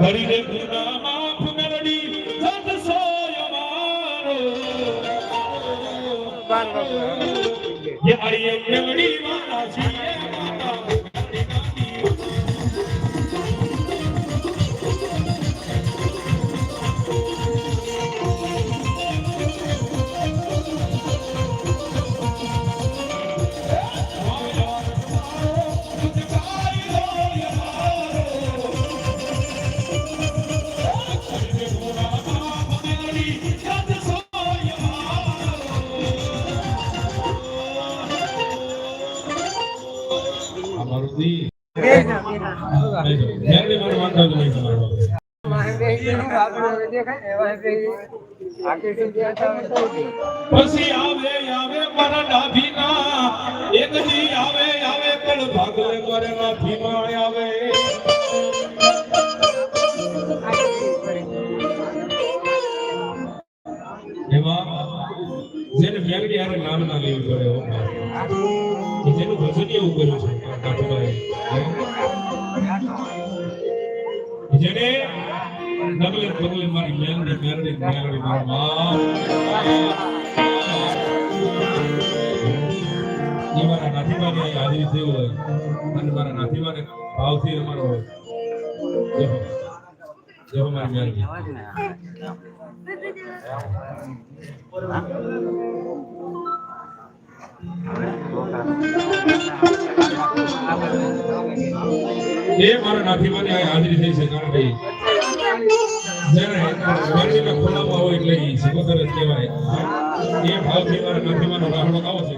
ભરીને ગુના માફ મેળડી સદ સોયવારો યે અરિયે મેળડી વાળા છીએ. પછી આવે આવે, પણ ભાગલે મારે નાભીમાં આવે જેને મેરડી હારે નામ ના લેવું પડે. જેનું ભજન જેને નગલે પગલે મારી મેલડી મેલડી મેલડી મારા માં એ મારા નાથીમાની હાજરી થઈ હોય અને મારા નાથીમાને ભાવથી અમારો જય જય મારી મેલડી. એ મારા નાથીમાની હાજરી થઈ છે, કારણ કે જ્યારે મેલડીના ખોલાવવા હોય એટલે એ સિકોતર કહેવાય. એ ભાવથી મારા નાથીમાનો રાહડો આવો છે.